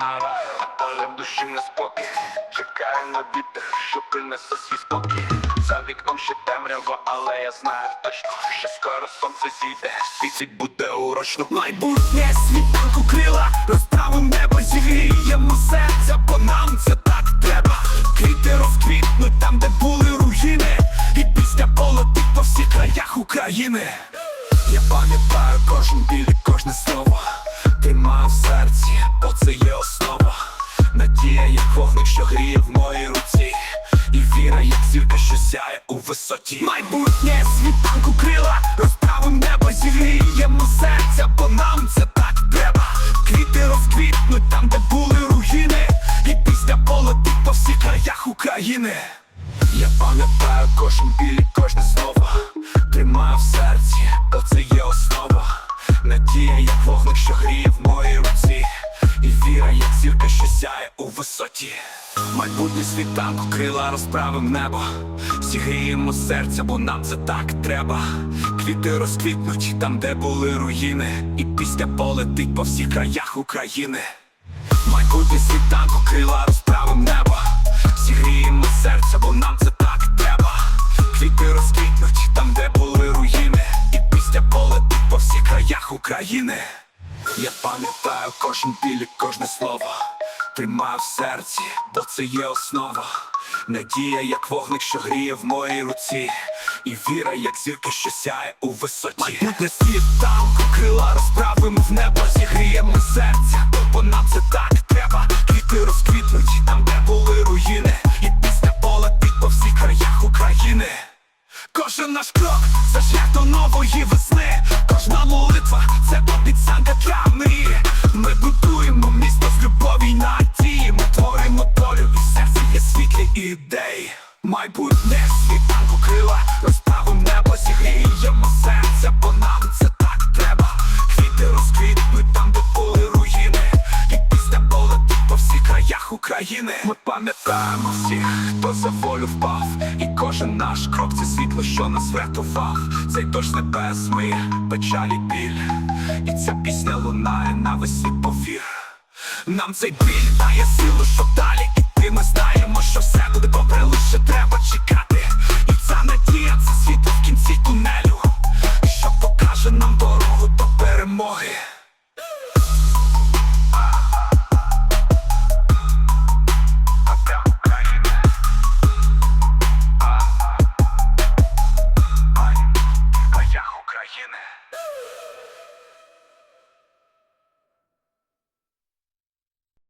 Народ, але в душі не спокій. Чекаю на вітер, що принесе свій спокій. За вікном ще темрява, але я знаю точно Що скоро сонце зійде, світить буде урочно. Майбутнє світанку крила, розправим небо, зігріємо серця, бо нам це так треба. Квіти розквітнуть там, де були руїни, і пісня полетить по всіх краях України. Біль кожне слово, тримаю в серці, бо це є основа. Надія, як вогник, що гріє в моїй руці, і віра, як зірка, що сяє у висоті. Майбутнє світанку крила, розправим небо, зігріємо серця, бо нам це так треба. Квіти розквітнуть там, де були руїни, і пісня полетить по всіх краях України. Я пам'ятаю кожен біль, що гріє в моїй руці. І віра, як зірка, що сяє у висоті. Майбутнє світанку, крила розправим небо. Зігріємо серця, бо нам це так треба. Квіти розквітнуть там, де були руїни. І пісня полетить по всіх краях України. Майбутнє світанку, крила розправим небо. Зігріємо серця, бо нам це так треба. Квіти розквітнуть там, де були руїни. І пісня полетить по всіх краях України Я пам'ятаю кожен біль кожне слово. Тримаю в серці, бо це є основа. Надія, як вогник, що гріє в моїй руці. І віра, як зірка, що сяє у висоті. Майбутнє світанку, крила розправимо в небо Зігріємо серця, бо нам це так треба. Квіти розквітнуть там, де були руїни. І пісня полетить по всіх краях України. Кожен наш крок це шлях до нової весни. Ідеї. Майбутнє світанку крила, розправим небо, зігріємо серця, бо нам це так треба. Квіти розквітнуть там, де були руїни, і пісня полетить по всіх краях України. Ми пам'ятаємо всіх, хто за волю впав, і кожен наш крок це світло, що нас врятував. Цей дощ небес миє печалі біль, і ця пісня лунає на весь повір. Нам цей біль дає силу, うん。